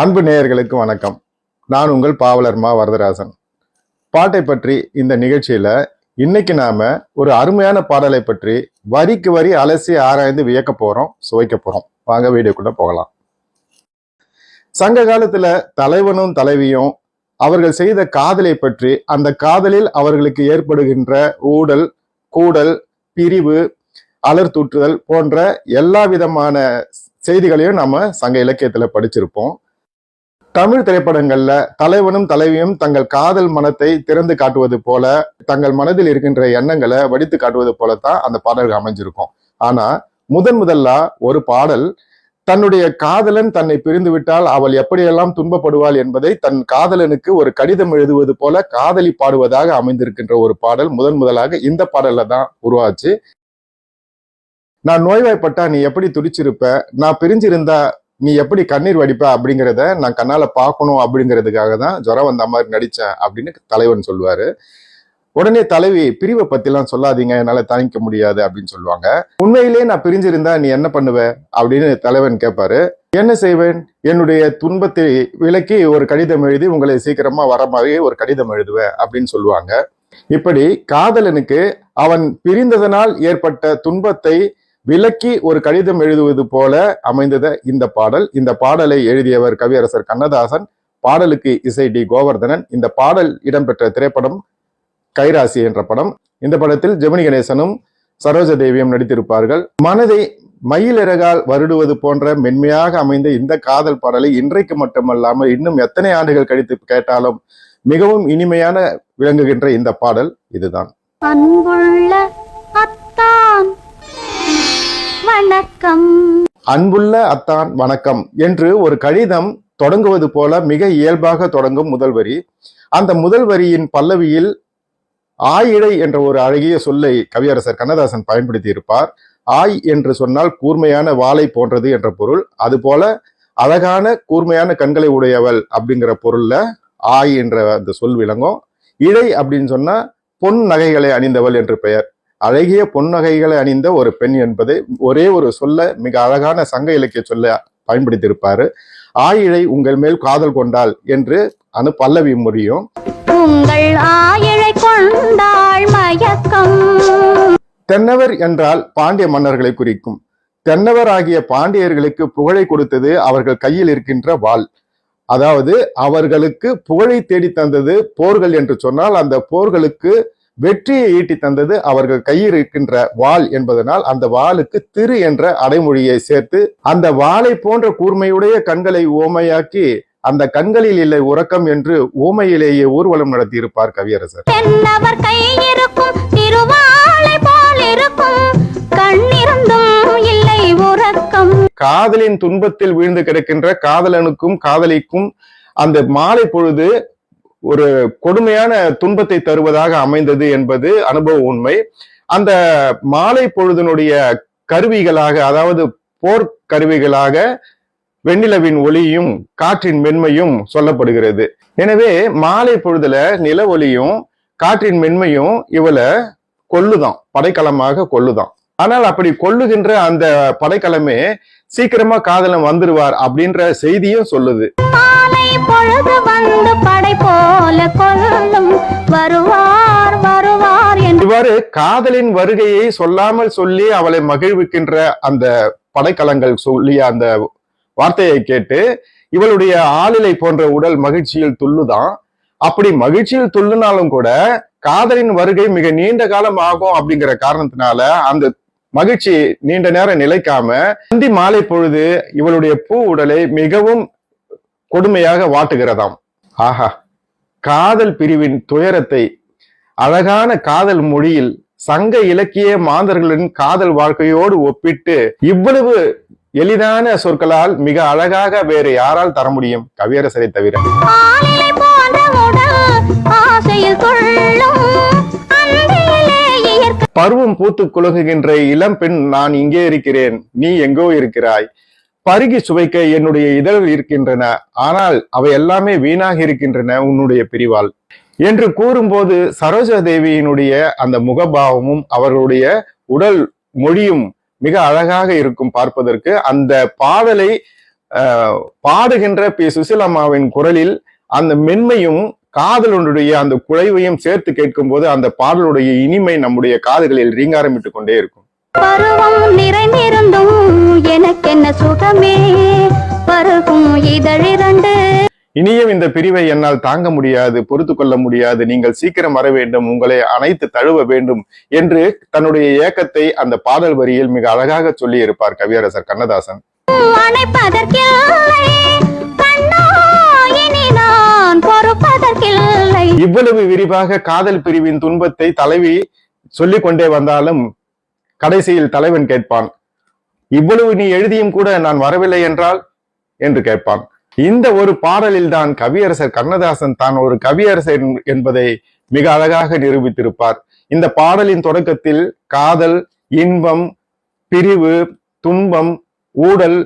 அன்பு நேயர்களுக்கு வணக்கம். நான் உங்கள் பாவலர் மா வரதராசன். பாட்டை பற்றி இந்த நிகழ்ச்சியில இன்னைக்கு நாம ஒரு அருமையான பாடலை பற்றி வரிக்கு வரி அலசி ஆராய்ந்து வியக்க போறோம் சுவைக்க போறோம். வாங்க வீடியோக்குள்ள போகலாம். சங்க காலத்துல தலைவனும் தலைவியும் அவர்கள் செய்த காதலை பற்றி அந்த காதலில் அவர்களுக்கு ஏற்படுகின்ற ஊடல் கூடல் பிரிவு அலர் தூற்றுதல் போன்ற எல்லா விதமான செய்திகளையும் நம்ம சங்க இலக்கியத்துல படிச்சிருப்போம். தமிழ் திரைப்படங்கள்ல தலைவனும் தலைவியும் தங்கள் காதல் மனத்தை திறந்து காட்டுவது போல தங்கள் மனதில் இருக்கின்ற எண்ணங்களை வடித்து காட்டுவது போலத்தான் அந்த பாடல்கள் அமைஞ்சிருக்கும். ஆனா முதன் முதல்ல ஒரு பாடல் தன்னுடைய காதலன் தன்னை பிரிந்து விட்டால் அவள் எப்படியெல்லாம் துன்பப்படுவாள் என்பதை தன் காதலனுக்கு ஒரு கடிதம் எழுதுவது போல காதலி பாடுவதாக அமைந்திருக்கின்ற ஒரு பாடல் முதன் முதலாக இந்த பாடல்ல தான் உருவாச்சு. நான் நோய்வாய்ப்பட்டா நீ எப்படி துடிச்சிருப்ப? நான் பிரிஞ்சிருந்தா நீ எப்படி கண்ணீர் வடிப்ப அப்படிங்கிறத நான் கண்ணால் பார்க்கணும் அப்படிங்கிறதுக்காக தான் ஜுரம் வந்த மாதிரி நடித்தேன் அப்படின்னு தலைவன் சொல்லுவார். உடனே தலைவி பிரிவை பற்றிலாம் சொல்லாதீங்க என்னால் தாங்கிக்க முடியாது அப்படின்னு சொல்லுவாங்க. உண்மையிலேயே நான் பிரிஞ்சிருந்தா நீ என்ன பண்ணுவ? அப்படின்னு தலைவன் கேட்பாரு என்ன செய்வேன்? என்னுடைய துன்பத்தை விலக்கி ஒரு கடிதம் எழுதி உங்களை சீக்கிரமா வர மாதிரி ஒரு கடிதம் எழுதுவேன் அப்படின்னு சொல்லுவாங்க. இப்படி காதலனுக்கு அவன் பிரிந்ததனால் ஏற்பட்ட துன்பத்தை விலக்கி ஒரு கடிதம் எழுதுவது போல அமைந்தது இந்த பாடல். இந்த பாடலை எழுதியவர் கவியரசர் கண்ணதாசன் பாடலுக்கு இசை டி. கோவர்தனன். இந்த பாடல் இடம்பெற்ற திரைப்படம் கைராசி என்ற படம். இந்த படத்தில் ஜெமினி கணேசனும் சரோஜ தேவியும் நடித்திருப்பார்கள். மனதை மயிலிறகால் வருடுவது போன்ற மென்மையாக அமைந்த இந்த காதல் பாடலை இன்றைக்கு மட்டுமல்லாமல் இன்னும் எத்தனை ஆண்டுகள் கழித்து கேட்டாலும் மிகவும் இனிமையான விளங்குகின்ற இந்த பாடல் இதுதான். அன்புள்ள வணக்கம். அன்புள்ள அத்தான் வணக்கம் என்று ஒரு கடிதம் தொடங்குவது போல மிக இயல்பாக தொடங்கும் முதல் வரி. அந்த முதல் வரியின் பல்லவியில் ஆயிழை என்ற ஒரு அழகிய சொல்லை கவியரசர் கண்ணதாசன் பயன்படுத்தி இருப்பார் ஆய் என்று சொன்னால் கூர்மையான வாளை போன்றது என்ற பொருள். அதுபோல அழகான கூர்மையான கண்களை உடையவள் அப்படிங்கிற பொருள்ல ஆய் என்ற அந்த சொல் விளங்கும். இழை அப்படின்னு சொன்னா பொன் நகைகளை அணிந்தவள் என்று பெயர். அழகிய பொன்னகைகளை அணிந்த ஒரு பெண் என்பதை ஒரே ஒரு சொல்ல மிக அழகான சங்க இலக்கிய சொல்ல பயன்படுத்தியிருப்பாரு. ஆயிழை உங்கள் மேல் காதல் கொண்டாள் என்று அனு பல்லவி முடியும் உங்கள் ஆயிழை கொண்டாள் மயக்கம். தென்னவர் என்றால் பாண்டிய மன்னர்களை குறிக்கும். தென்னவர் ஆகிய பாண்டியர்களுக்கு புகழை கொடுத்தது அவர்கள் கையில் இருக்கின்ற வாள். அதாவது அவர்களுக்கு புகழை தேடி தந்தது போர்கள் என்று சொன்னால் அந்த போர்களுக்கு வெற்றியை ஈட்டி தந்தது அவர்கள் கையில் இருக்கின்ற வாள் என்பதனால் அந்த வாளுக்கு திரு என்ற அடைமொழியை சேர்த்து அந்த வாளை போன்ற கூர்மையுடைய கண்களை ஓமையாக்கி அந்த கண்களில் இல்லை உறக்கம் என்று ஓமையிலேயே ஊர்வலம் நடத்தியிருப்பார் கவியரசர். காதலின் துன்பத்தில் வீழ்ந்து கிடக்கின்ற காதலனுக்கும் காதலிக்கும் அந்த மாலை பொழுது ஒரு கொடுமையான துன்பத்தை தருவதாக அமைந்தது என்பது அனுபவ உண்மை. அந்த மாலை பொழுதனுடைய கருவிகளாக அதாவது போர் கருவிகளாக வெண்ணிலவின் ஒளியும் காற்றின் மென்மையும் சொல்லப்படுகிறது. எனவே மாலை பொழுதுல நில ஒளியும் காற்றின் மென்மையும் இவளை கொல்லுதான் படைக்கலமாக கொல்லுதான். ஆனால் அப்படி கொல்லுகின்ற அந்த படைக்கலமே சீக்கிரமா காதலன் வந்துருவார் அப்படின்ற செய்தியும் சொல்லுது. பொழுது வந்து படை போல கொள்ளும். வருவார் வருவார் என்று இவ்வாறு காதலின் வருகையை சொல்லாமல் சொல்லி அவளை மகிழ்விக்கின்ற அந்த படைக்கலங்கள் சொல்லிய அந்த வார்த்தையை கேட்டு இவளுடைய ஆளிலை போன்ற உடல் மகிழ்ச்சியில் துள்ளுதான். அப்படி மகிழ்ச்சியில் துள்ளுனாலும் கூட காதலின் வருகை மிக நீண்ட காலம் ஆகும் அப்படிங்கிற காரணத்தினால அந்த மகிழ்ச்சி நீண்ட நேரம் நிலைக்காம சந்தி மாலை பொழுது இவளுடைய பூ உடலை மிகவும் கொடுமையாக வாட்டுகிறதாம். ஆஹா காதல் பிரிவின் துயரத்தை அழகான காதல் மொழியில் சங்க இலக்கிய மாந்தர்களின் காதல் வாழ்க்கையோடு ஒப்பிட்டு இவ்வளவு எளிதான சொற்களால் மிக அழகாக வேறு யாரால் தர முடியும்? கவியரசரை தவிர. பருவம் பூத்து குலுகுகின்ற இளம் பெண் நான் இங்கே இருக்கிறேன். நீ எங்கோ இருக்கிறாய். பருகி சுவைக்க என்னுடைய இதழ் இருக்கின்றன. ஆனால் அவை எல்லாமே வீணாக இருக்கின்றன உன்னுடைய பிரிவால். என்று கூறும்போது சரோஜா தேவியினுடைய அந்த முகபாவமும் அவர்களுடைய உடல் மொழியும் மிக அழகாக இருக்கும் பார்ப்பதற்கு அந்த பாடலை பாடுகின்ற பி. சுசிலம்மாவின் குரலில் அந்த மென்மையும் காதலனுடைய அந்த குழைவையும் சேர்த்து கேட்கும்போது அந்த பாடலுடைய இனிமை நம்முடைய காதுகளில் ரீங்காரமிட்டு கொண்டே இருக்கும். பருவம் நிறைந்திருந்தும் எனக்கென்ன சுகமே? பருகும் இதழிரண்டு இனியும் இந்த பிரிவை என்னால் தாங்க முடியாது பொறுத்து கொள்ள முடியாது. நீங்கள் சீக்கிரம் வர வேண்டும் உங்களை அணைத்து தழுவ வேண்டும் என்று தன்னுடைய ஏக்கத்தை அந்த பாடல் வரியில் மிக அழகாக சொல்லி இருப்பார் கவியரசர் கண்ணதாசன். இவ்வளவு விரிவாக காதல் பிரிவின் துன்பத்தை தலைவி சொல்லிக் கொண்டே வந்தாலும் கடைசியில் தலைவன் கேட்பான் இவ்வளவு நீ எழுதியும் கூட நான் வரவில்லை என்றால்? என்று கேட்பான். இந்த ஒரு பாடலில் தான் கவியரசர் கண்ணதாசன் தான் ஒரு கவியரசர் என்பதை மிக அழகாக நிரூபித்திருப்பார். இந்த பாடலின் தொடக்கத்தில் காதல் இன்பம் பிரிவு துன்பம் ஊடல்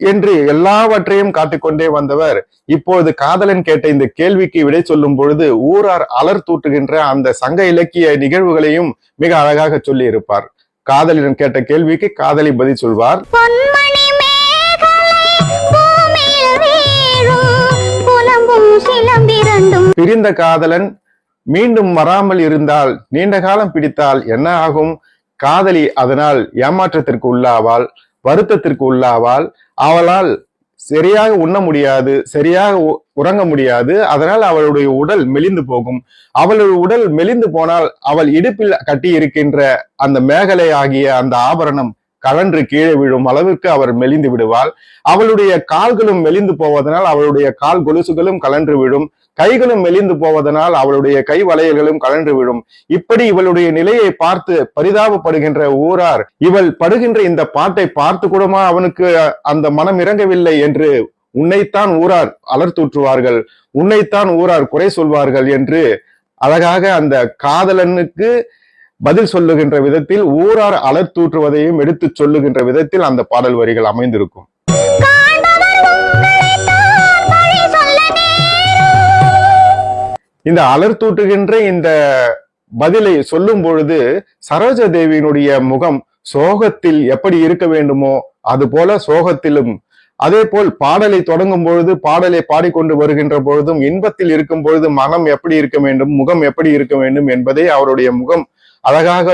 என்று எல்லாவற்றையும் காட்டிக்கொண்டே வந்தவர். இப்போது காதலன் கேட்ட இந்த கேள்விக்கு விடை சொல்லும் பொழுது ஊரார் அலர் தூட்டுகின்ற அந்த சங்க இலக்கிய நிகழ்வுகளையும் மிக அழகாக சொல்லி இருப்பார் காதலிடம் கேட்ட கேள்விக்கு காதலி பதில் சொல்வார். பிரிந்த காதலன் மீண்டும் வராமல் இருந்தால் நீண்ட காலம் பிடித்தால் என்ன ஆகும்? காதலி அதனால் ஏமாற்றத்திற்கு உள்ளாவாள் வருத்தத்திற்கு உள்ளாவாள். அவளால் சரியாக உண்ண முடியாது சரியாக உ- உறங்க முடியாது. அதனால் அவளுடைய உடல் மெலிந்து போகும். அவளுடைய உடல் மெலிந்து போனால் அவள் இடுப்பில் கட்டி இருக்கின்ற அந்த மேகலை ஆகிய அந்த ஆபரணம் கழன்று கீழே விழும் அளவிற்கு அவர் மெலிந்து விடுவாள். அவளுடைய கால்களும் மெலிந்து போவதனால் அவளுடைய கால் கொலுசுகளும் கலன்று விடும் கைகளும் மெலிந்து போவதனால் அவளுடைய கை வளையல்களும் கலன்று விடும் இப்படி இவளுடைய நிலையை பார்த்து பரிதாபப்படுகின்ற ஊரார் இவள் படுகின்ற இந்த பாட்டை பார்த்து கூடமா அவனுக்கு அந்த மனம் இறங்கவில்லை என்று உன்னைத்தான் ஊரார் அலர்த்தூற்றுவார்கள். உன்னைத்தான் ஊரார் குறை சொல்வார்கள் என்று அழகாக அந்த காதலனுக்கு பதில் சொல்லுகின்ற விதத்தில் ஊரார் அலர்த்தூற்றுவதையும் எடுத்துச் சொல்லுகின்ற விதத்தில் அந்த பாடல் வரிகள் அமைந்திருக்கும். இந்த அலர்த்தூட்டுகின்ற இந்த பதிலை சொல்லும் பொழுது சரோஜ தேவியினுடைய முகம் சோகத்தில் எப்படி இருக்க வேண்டுமோ அது போல சோகத்திலும். அதே போல் பாடலை தொடங்கும் பொழுது பாடலை பாடிக்கொண்டு வருகின்ற பொழுதும் இன்பத்தில் இருக்கும் பொழுது மனம் எப்படி இருக்க வேண்டும் முகம் எப்படி இருக்க வேண்டும் என்பதை அவருடைய முகம் அழகாக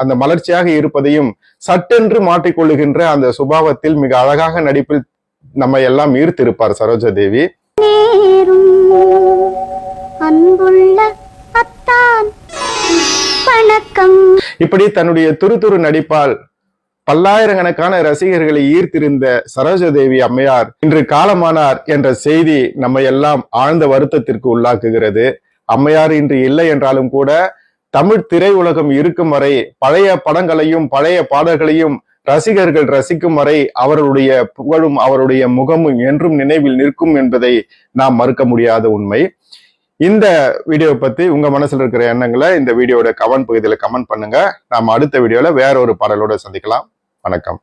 அந்த மலர்ச்சியாக இருப்பதையும் சட்டென்று மாற்றிக்கொள்ளுகின்ற அந்த சுபாவத்தில் மிக அழகாக நடிப்பில் நம்ம எல்லாம் ஈர்த்திருப்பார் சரோஜா தேவி நேரும் அன்புள்ள அத்தான். வணக்கம். இப்படி தன்னுடைய துரு துரு நடிப்பால் பல்லாயிரக்கணக்கான ரசிகர்களை ஈர்த்திருந்த சரோஜதேவி அம்மையார் இன்று காலமானார் என்ற செய்தி நம்ம எல்லாம் ஆழ்ந்த வருத்தத்திற்கு உள்ளாக்குகிறது. அம்மையார் இன்று இல்லை என்றாலும் கூட தமிழ் திரையுலகம் இருக்கும் வரை பழைய படங்களையும் பழைய பாடல்களையும் ரசிகர்கள் ரசிக்கும் வரை அவருடைய புகழும் அவருடைய முகமும் என்றும் நினைவில் நிற்கும் என்பதை நாம் மறுக்க முடியாத உண்மை. இந்த வீடியோ பத்தி உங்க மனசுல இருக்கிற எண்ணங்களை இந்த வீடியோட கமெண்ட் பகுதியில கமெண்ட் பண்ணுங்க. நாம அடுத்த வீடியோல வேற ஒரு பாடலோட சந்திக்கலாம். வணக்கம்.